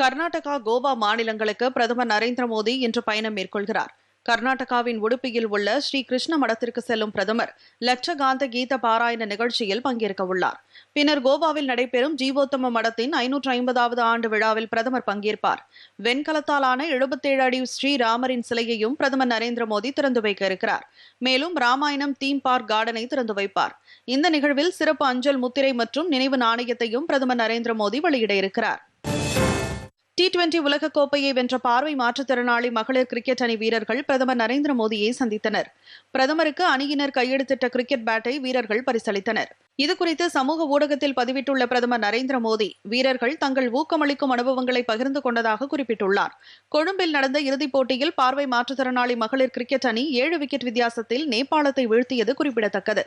கர்நாடகா கோவா மாநிலங்களுக்கு பிரதமர் நரேந்திர மோடி இன்று பயணம் மேற்கொள்கிறார். கர்நாடகாவின் உடுப்பியில் உள்ள ஸ்ரீ கிருஷ்ண மடத்திற்கு செல்லும் பிரதமர் லட்சகாந்த கீத பாராயண நிகழ்ச்சியில் பங்கேற்க உள்ளார். பின்னர் கோவாவில் நடைபெறும் ஜீவோத்தம மடத்தின் ஐநூற்று ஐம்பதாவது ஆண்டு விழாவில் பிரதமர் பங்கேற்பார். வெண்கலத்தாலான எழுபத்தேழு அடி ஸ்ரீராமரின் சிலையையும் பிரதமர் நரேந்திர மோடி திறந்து வைக்க இருக்கிறார். மேலும் ராமாயணம் தீம் பார்க் கார்டனை திறந்து வைப்பார். இந்த நிகழ்வில் சிறப்பு அஞ்சல் முத்திரை மற்றும் நினைவு நாணயத்தையும் பிரதமர் நரேந்திர மோடி வெளியிட இருக்கிறார். டி டுவெண்டி உலகக்கோப்பையை வென்ற பார்வை மாற்றுத்திறனாளி மகளிர் கிரிக்கெட் அணி வீரர்கள் பிரதமர் நரேந்திர மோடியை சந்தித்தனர். பிரதமருக்கு அணியினர் கையெழுத்திட்ட கிரிக்கெட் பேட்டை வீரர்கள் பரிசளித்தனர். இதுகுறித்து சமூக ஊடகத்தில் பதிவிட்டுள்ள பிரதமர் நரேந்திர மோடி வீரர்கள் தங்கள் ஊக்கமளிக்கும் அனுபவங்களை பகிர்ந்து கொண்டதாக குறிப்பிட்டுள்ளார். கொழும்பில் நடந்த இறுதிப் போட்டியில் பார்வை மாற்றுத்திறனாளி மகளிர் கிரிக்கெட் அணி ஏழு விக்கெட் வித்தியாசத்தில் நேபாளத்தை வீழ்த்தியது குறிப்பிடத்தக்கது.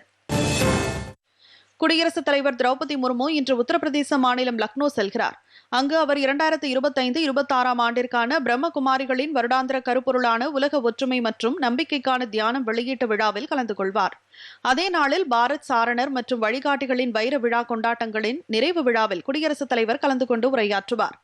குடியரசுத் தலைவர் திரௌபதி முர்மு இன்று உத்தரப்பிரதேச மாநிலம் லக்னோ செல்கிறார். அங்கு அவர் இரண்டாயிரத்து இருபத்தைந்து இருபத்தாறாம் ஆண்டிற்கான பிரம்மகுமாரிகளின் வருடாந்திர கருப்பொருளான உலக ஒற்றுமை மற்றும் நம்பிக்கைக்கான தியானம் வெளியீட்டு விழாவில் கலந்து கொள்வார். அதே நாளில் பாரத் சாரணர் மற்றும் வழிகாட்டிகளின் வைர விழா கொண்டாட்டங்களின் நிறைவு விழாவில் குடியரசுத் தலைவர் கலந்து கொண்டு உரையாற்றுவார்.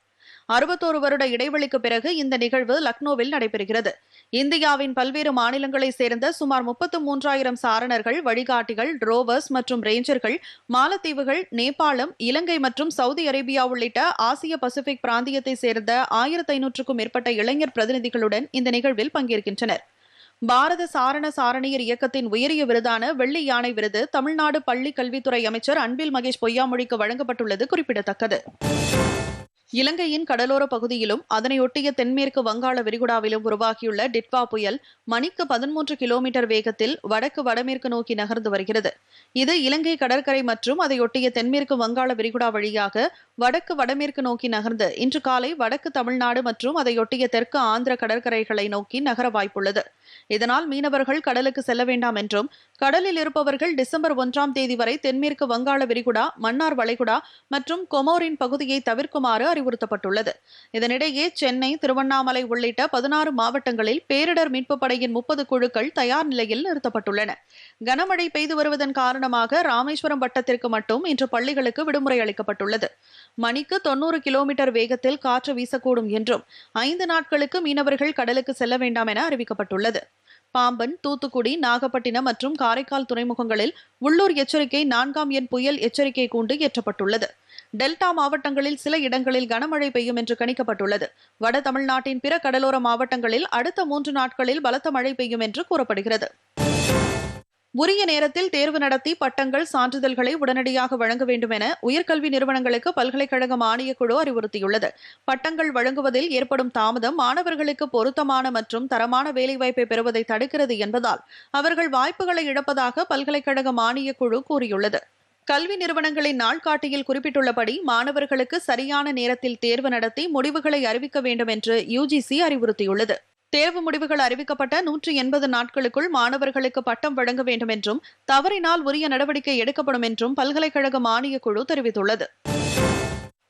அறுபத்தோரு வருட இடைவெளிக்கு பிறகு இந்த நிகழ்வு லக்னோவில் நடைபெறுகிறது. இந்தியாவின் பல்வேறு மாநிலங்களைச் சேர்ந்த சுமார் முப்பத்து மூன்றாயிரம் சாரணர்கள் வழிகாட்டிகள் ரோவர்ஸ் மற்றும் ரேஞ்சர்கள் மாலத்தீவுகள் நேபாளம் இலங்கை மற்றும் சவுதி அரேபியா உள்ளிட்ட ஆசிய பசிபிக் பிராந்தியத்தைச் சேர்ந்த ஆயிரத்தி ஐநூற்றுக்கும் மேற்பட்ட இளைஞர் பிரதிநிதிகளுடன் இந்த நிகழ்வில் பங்கேற்கின்றனர். பாரத சாரண சாரணியர் இயக்கத்தின் உயரிய விருதான வெள்ளி யானை விருது தமிழ்நாடு பள்ளி கல்வித்துறை அமைச்சர் அன்பில் மகேஷ் பொய்யாமொழிக்கு வழங்கப்பட்டுள்ளது குறிப்பிடத்தக்கது. இலங்கையின் கடலோர பகுதியிலும் அதனையொட்டிய தென்மேற்கு வங்காள விரிகுடாவிலும் உருவாகியுள்ள டிட்வா புயல் மணிக்கு பதிமூன்று கிலோமீட்டர் வேகத்தில் வடக்கு வடமேற்கு நோக்கி நகர்ந்து வருகிறது. இது இலங்கை கடற்கரை மற்றும் அதையொட்டிய தென்மேற்கு வங்காள விரிகுடா வழியாக வடக்கு வடமேற்கு நோக்கி நகர்ந்து இன்று காலை வடக்கு தமிழ்நாடு மற்றும் அதையொட்டிய தெற்கு ஆந்திர கடற்கரைகளை நோக்கி நகர வாய்ப்புள்ளது. இதனால் மீனவர்கள் கடலுக்கு செல்ல வேண்டாம் என்றும் கடலில் இருப்பவர்கள் டிசம்பர் ஒன்றாம் தேதி வரை தென்மேற்கு வங்காள விரிகுடா மன்னார் வளைகுடா மற்றும் கொமோரின் பகுதியை தவிர்க்குமாறு அறிவுறுத்தப்பட்டுள்ளது. இதனிடையே சென்னை திருவண்ணாமலை உள்ளிட்ட பதினாறு மாவட்டங்களில் பேரிடர் மீட்புப் படையின் முப்பது குழுக்கள் தயார் நிலையில் நிறுத்தப்பட்டுள்ளன. கனமழை பெய்து வருவதன் காரணமாக ராமேஸ்வரம் வட்டத்திற்கு மட்டும் இன்று பள்ளிகளுக்கு விடுமுறை அளிக்கப்பட்டுள்ளது. மணிக்கு தொன்னூறு கிலோமீட்டர் வேகத்தில் காற்று வீசக்கூடும் என்றும் ஐந்து நாட்களுக்கு மீனவர்கள் கடலுக்கு செல்ல வேண்டாம் என அறிவிக்கப்பட்டுள்ளது. பாம்பன் தூத்துக்குடி நாகப்பட்டினம் மற்றும் காரைக்கால் துறைமுகங்களில் உள்ளூர் எச்சரிக்கை நான்காம் எண் புயல் எச்சரிக்கை கூண்டு ஏற்றப்பட்டுள்ளது. டெல்டா மாவட்டங்களில் சில இடங்களில் கனமழை பெய்யும் என்று கணிக்கப்பட்டுள்ளது. வட தமிழ்நாட்டின் பிற கடலோர மாவட்டங்களில் அடுத்த மூன்று நாட்களில் பலத்த மழை பெய்யும் என்று கூறப்படுகிறது. உரிய நேரத்தில் தேர்வு நடத்தி பட்டங்கள் சான்றிதழ்களை உடனடியாக வழங்க வேண்டும் என உயர்கல்வி நிறுவனங்களுக்கு பல்கலைக்கழக மானியக் குழு அறிவுறுத்தியுள்ளது. பட்டங்கள் வழங்குவதில் ஏற்படும் தாமதம் மாணவர்களுக்கு பொருத்தமான மற்றும் தரமான வேலைவாய்ப்பை பெறுவதை தடுக்கிறது என்பதால் அவர்கள் வாய்ப்புகளை இழப்பதாக பல்கலைக்கழக மானியக் குழு கூறியுள்ளது. கல்வி நிறுவனங்களின் நாள்காட்டியில் குறிப்பிட்டுள்ளபடி மாணவர்களுக்கு சரியான நேரத்தில் தேர்வு நடத்தி முடிவுகளை அறிவிக்க வேண்டும் என்று யுஜிசி அறிவுறுத்தியுள்ளது. தேர்வு முடிவுகள் அறிவிக்கப்பட்ட நூற்றி எண்பது நாட்களுக்குள் மாணவர்களுக்கு பட்டம் வழங்க வேண்டும் என்றும் தவறினால் உரிய நடவடிக்கை எடுக்கப்படும் என்றும் பல்கலைக்கழக மானியக் குழு தெரிவித்துள்ளது.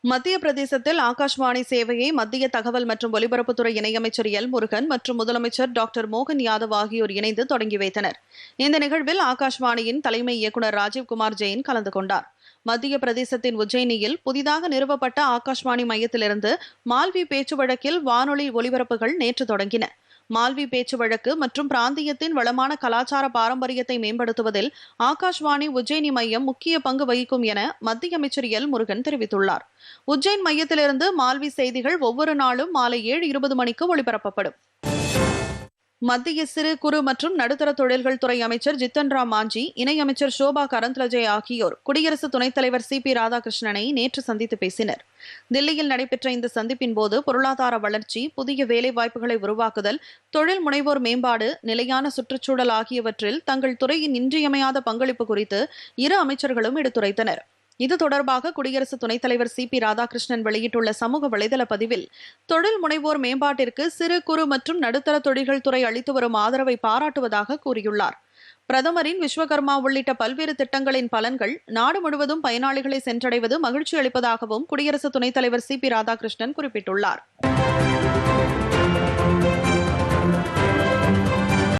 மத்திய பிரதேசத்தில் ஆகாஷ்வாணி சேவையை மத்திய தகவல் மற்றும் ஒலிபரப்புத்துறை இணையமைச்சர் எல் முருகன் மற்றும் முதலமைச்சர் டாக்டர் மோகன் யாதவ் ஆகியோர் இணைந்து தொடங்கி வைத்தனர். இந்த நிகழ்வில் ஆகாஷ்வாணியின் தலைமை இயக்குநர் ராஜீவ்குமார் ஜெயின் கலந்து கொண்டார். மத்திய பிரதேசத்தின் உஜ்ஜயினியில் புதிதாக நிறுவப்பட்ட ஆகாஷ்வாணி மையத்திலிருந்து மால்வி பேச்சு வழக்கில் வானொலி ஒலிபரப்புகள் நேற்று தொடங்கின. மால்வி பேச்சு வழக்கு மற்றும் பிராந்தியத்தின் வளமான கலாச்சார பாரம்பரியத்தை மேம்படுத்துவதில் ஆகாஷ்வாணி உஜ்ஜயினி மையம் முக்கிய பங்கு வகிக்கும் என மத்திய அமைச்சர் எல். முருகன் தெரிவித்துள்ளார். உஜ்ஜைன் மையத்திலிருந்து மால்வி செய்திகள் ஒவ்வொரு நாளும் மாலை ஏழு இருபது மணிக்கு ஒளிபரப்பப்படும். மத்திய சிறு குறு மற்றும் நடுத்தர தொழில்கள் துறை அமைச்சர் ஜித்தன் ராம் மாஞ்சி இணையமைச்சர் சோபா கரந்த்லஜே ஆகியோர் குடியரசு துணைத் தலைவர் சி பி ராதாகிருஷ்ணனை நேற்று சந்தித்து பேசினர். தில்லியில் நடைபெற்ற இந்த சந்திப்பின் போது பொருளாதார வளர்ச்சி புதிய வேலைவாய்ப்புகளை உருவாக்குதல் தொழில் முனைவோர் மேம்பாடு நிலையான சுற்றுச்சூழல் ஆகியவற்றில் தங்கள் துறையின் இன்றியமையாத பங்களிப்பு குறித்து இரு அமைச்சர்களும் எடுத்துரைத்தனர். இது தொடர்பாக குடியரசு துணைத் தலைவர் சி பி ராதாகிருஷ்ணன் வெளியிட்டுள்ள சமூக வலைதள பதிவில் தொழில் முனைவோர் மேம்பாட்டிற்கு சிறு குறு மற்றும் நடுத்தர தொழில்கள் துறை அளித்து வரும் ஆதரவை பாராட்டுவதாக கூறியுள்ளார். பிரதமரின் விஸ்வகர்மா உள்ளிட்ட பல்வேறு திட்டங்களின் பலன்கள் நாடு முழுவதும் பயனாளிகளை சென்றடைவது மகிழ்ச்சி அளிப்பதாகவும் குடியரசு துணைத் தலைவர் சி பி ராதாகிருஷ்ணன் குறிப்பிட்டுள்ளார்.